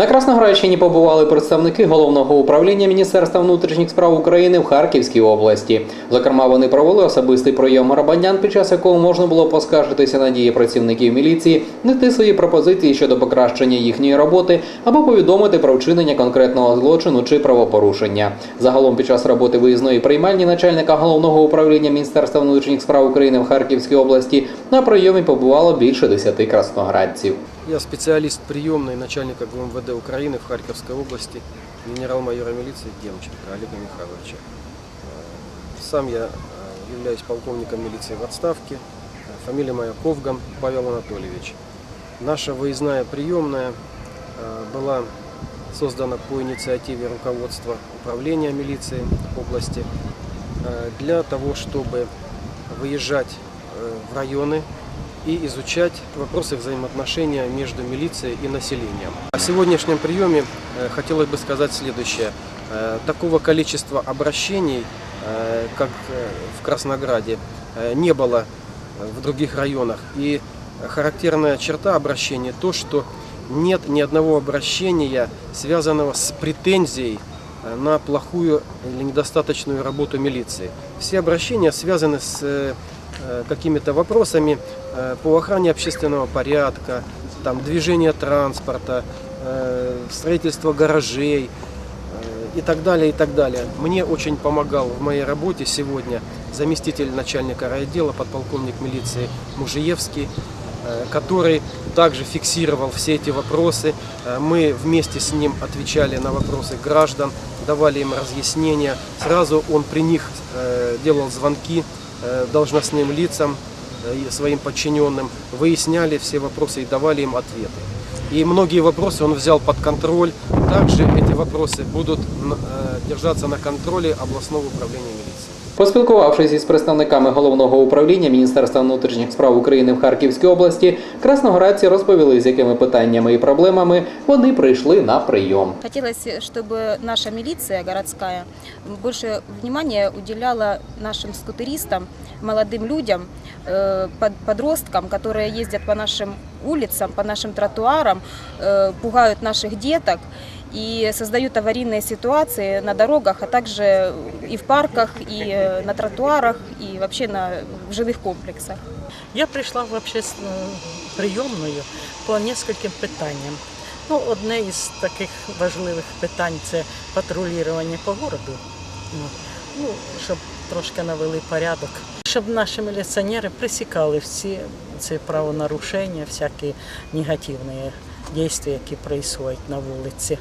На Красноградщині побували представники головного управління Міністерства внутрішніх справ України в Харківській області. Зокрема, вони провели особистий прийом громадян, під час якого можна було поскаржитися на дії працівників міліції, внести свої пропозиції щодо покращення їхньої роботи або повідомити про вчинення конкретного злочину чи правопорушення. Загалом, під час роботи виїзної приймальні начальника головного управління Міністерства внутрішніх справ України в Харківській області на прийомі побувало більше десяти красноградців. Я специалист приемный начальника ГУМВД Украины в Харьковской области, генерал-майора милиции Демченко Олега Михайловича. Э, Сам я э, являюсь полковником милиции в отставке. Э, Фамилия моя Ковган Павел Анатольевич. Наша выездная приемная была создана по инициативе руководства управления милиции области для того, чтобы выезжать в районы и изучать вопросы взаимоотношения между милицией и населением. О сегодняшнем приеме э, хотелось бы сказать следующее. Э, Такого количества обращений, э, как в Краснограде, не было в других районах. И характерная черта обращения то, что нет ни одного обращения, связанного с претензией на плохую или недостаточную работу милиции. Все обращения связаны с какими-то вопросами э, по охране общественного порядка, там, движения транспорта, э, строительство гаражей э, и так далее, и так далее. Мне очень помогал в моей работе сегодня заместитель начальника райотдела, подполковник милиции Мужиевский, э, который также фиксировал все эти вопросы. Э, Мы вместе с ним отвечали на вопросы граждан, давали им разъяснения. Сразу он при них э, делал звонки э, должностным лицам, э, своим подчиненным, выясняли все вопросы и давали им ответы. И многие вопросы он взял под контроль. Также эти вопросы будут н- э, держаться на контроле областного управления милиции. Поспілкувавшись із представниками головного управління Міністерства внутрішніх справ України в Харківській області, красноградці розповіли, з якими питаннями і проблемами вони прийшли на прийом. Хотелось, чтобы наша милиция городская больше внимания уделяла нашим скутеристам, молодым людям, э, под- подросткам, которые ездят по нашим улицам, по нашим тротуарам, э, пугают наших деток и создают аварийные ситуации на дорогах, а также и в парках, и э, на тротуарах, и вообще на, в жилых комплексах. Я прийшла в общественну прийомною по нескольким питанням. Ну, одне із таких важливих питань це патрулювання по городу. Ну, Ну, щоб трошки навели порядок, щоб наші міліціонери пресікали всі ці правонарушення, всякі негативні дії, які відбуваються на вулиці.